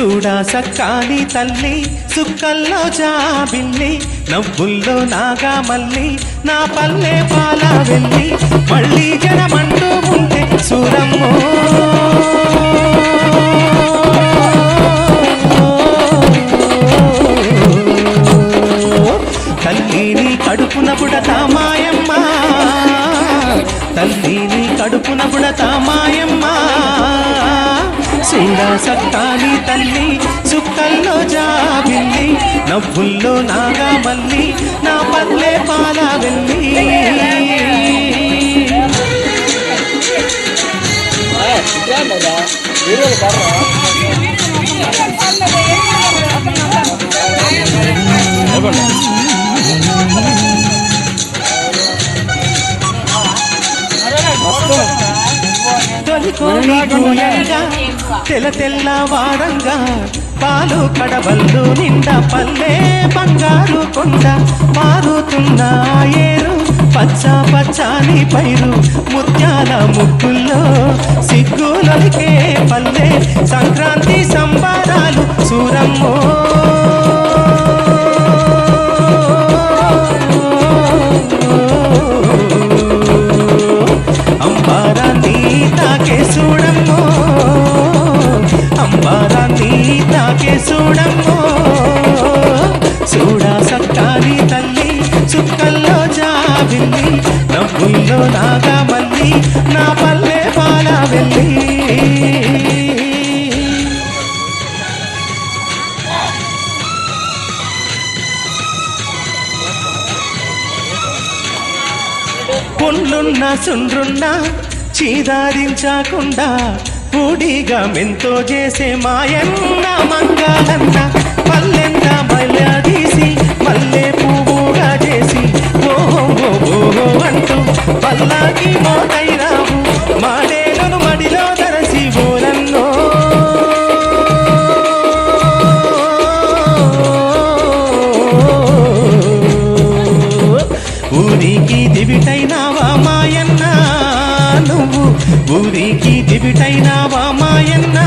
చూడా సక్కాని తల్లి సుక్కల్లో జాబిల్లి నవ్వుల్లో నాగా మల్లి నా పల్లె పాల వెళ్ళి మళ్ళీ జనమంటూ ఉంటే సూరమ్మో తల్లిని కడుపున పుడతా మాయమ్మ తల్లిని కడుపున పుడతా మాయమ్మ చూడా సక్కాని తల్లి సుక్కల్లో జాబిల్లి నవ్వుల్లో నాగా మల్లి నా పల్లె పాల వెళ్ళి తొలి కోడి కూయంగా తెల తెల్ల వాడంగా పాలు కడవల్లు నిండా పల్లె బంగారు కొండ మారుతున్న ఏరు పచ్చ పచ్చని పైరు ముత్యాల ముక్కుల్లో చూడమ్మో. చూడా సక్కాని తల్లి చుక్కల్లో జాబిల్లి నవ్వుల్లో నాగా మల్లి నా పల్లె పాల వెళ్ళి. పుల్లున్న సుండ్రున్న చీదారించకుండా పూడిగా మెంతో చేసే మాయన్న మంగళన్న పల్లెంత బయలుదీసి మల్లె పువ్వుగా చేసి ఓహో ఓహో అంటూ పల్లాకి మా ఊరికి దివిటైనావా మాయన్న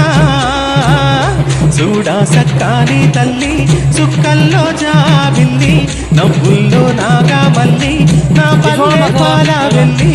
చూడా సక్కాని తల్లి సుక్కల్లో జాబిల్లి నవ్వుల్లో నాగా మల్లి నా పల్లె పాల వెళ్ళి